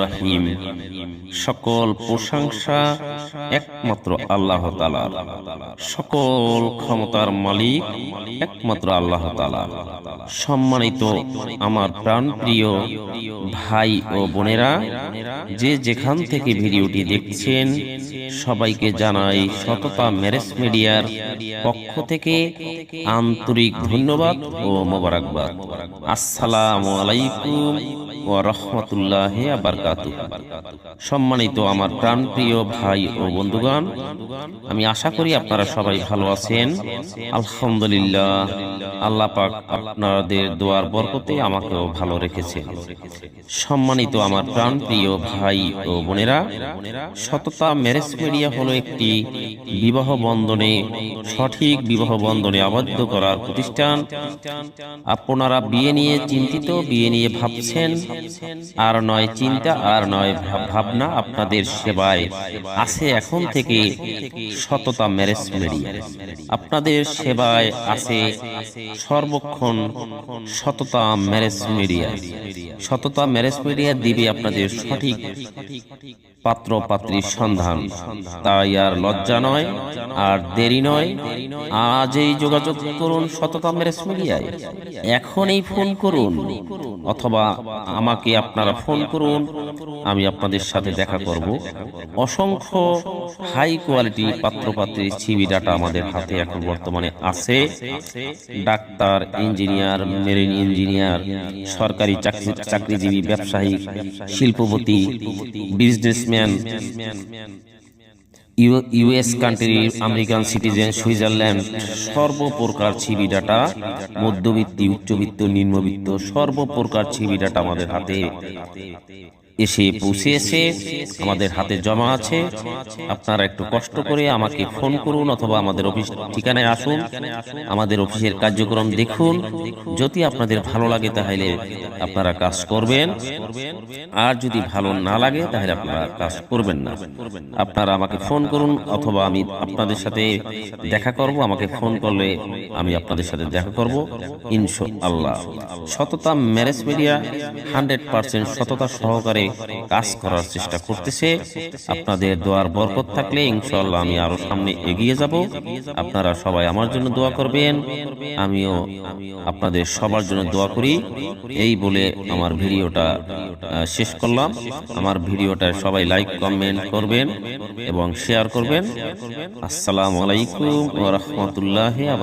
রহিম। সকল প্রশংসা একমাত্র আল্লাহ সকল ক্ষমতার মালিক একমাত্র আল্লাহ তাআলা। সম্মানিত আমার প্রাণপ্রিয় ভাই ও বোনেরা, যে যেখান থেকে ভিডিওটি দেখছেন, সবাইকে জানাই সততা ম্যারেজ মিডিয়ার পক্ষ থেকে আন্তরিক ধন্যবাদ ও মোবারকবাদ। আসসালাম আলাইকুম ও রহমতুল্লাহ বারকাতু সম্মানিত আমার প্রাণপ্রিয় ভাই ও বন্ধুগণ, আমি আশা করি আপনারা সবাই ভালো আছেন। আলহামদুলিল্লাহ আল্লাহ পাক আপনাদের দোয়ার বরকতে আমাকেও ভালো রেখেছে সম্মানিত আমার প্রাণ প্রিয় ভাই ও বোনেরা, সততা ম্যারেজ মিডিয়া হলো একটি বিবাহ বন্ধনে সঠিক বিবাহ বন্ধনে আবদ্ধ করার প্রতিষ্ঠান। আপনারা বিয়ে নিয়ে চিন্তিত, বিয়ে নিয়ে ভাবছেন, আর নয় চিন্তা, আর নয় ভাবনা আপনাদের সেবায় আছে এখন থেকে সততা ম্যারেজ মিডিয়া আপনাদের সেবায় আছে সর্বক্ষণ Satata marriage media Satata marriage media দিবে আপনাদের সঠিক পাত্র পাত্রীর সন্ধান। তাই আর লজ্জা নয়, আর দেরি নয় আজই যোগাযোগ করুন সততা ম্যারেজ মিডিয়ায় এখনই ফোন করুন, অথবা আমাকে আপনারা ফোন করুন, আমি আপনাদের সাথে দেখা করব। অসংখ্য হাই কোয়ালিটি পাত্র পাত্রপাত্রীর সিবি ডাটা আমাদের হাতে এখন বর্তমানে আছে। ডাক্তার, ইঞ্জিনিয়ার, মেরিন ইঞ্জিনিয়ার, সরকারি চাকরি চাকরিজীবী, ব্যবসায়ী, শিল্পপতি businessman US country American citizen Switzerland সর্বপ্রকার ছিবি ডাটা মধ্যবিত্তি, উচ্চবিত্ত, নিম্নবিত্ত, সর্বপ্রকার ছিবি ডাটা আমাদের হাতে। এসে পৌঁছেছে, আমাদের হাতে জমা আছে। আপনারা একটু কষ্ট করে আমাকে ফোন করুন অথবা আমাদের অফিস ঠিকানায় আসুন। আমাদের অফিসের কার্যক্রম দেখুন। যদি আপনাদের ভালো লাগে তাহলে আপনারা কাজ করবেন। আর যদি ভালো না লাগে তাহলে আপনারা কাজ করবেন না। আপনারা আমাকে ফোন করুন অথবা আমি আপনাদের সাথে দেখা করব। আমাকে ফোন করলে আমি আপনাদের সাথে দেখা করব ইনশো আল্লাহ সততা ম্যারেজ মিডিয়া, হান্ড্রেড পার্সেন্ট সততা সহকারে কাজ করার চেষ্টা করতেছে। আপনাদের দোয়ার বরকত থাকলে ইনশাল্লাহ আমি আরও সামনে এগিয়ে যাব। আপনারা সবাই আমার জন্য দোয়া করবেন। আমিও আপনাদের সবার জন্য দোয়া করি। এই বলে আমার ভিডিওটা শেষ করলাম। আমার ভিডিওটা সবাই লাইক, কমেন্ট করবেন এবং শেয়ার করবেন। আসসালামু আলাইকুম ওয়া রাহমাতুল্লাহি ওয়া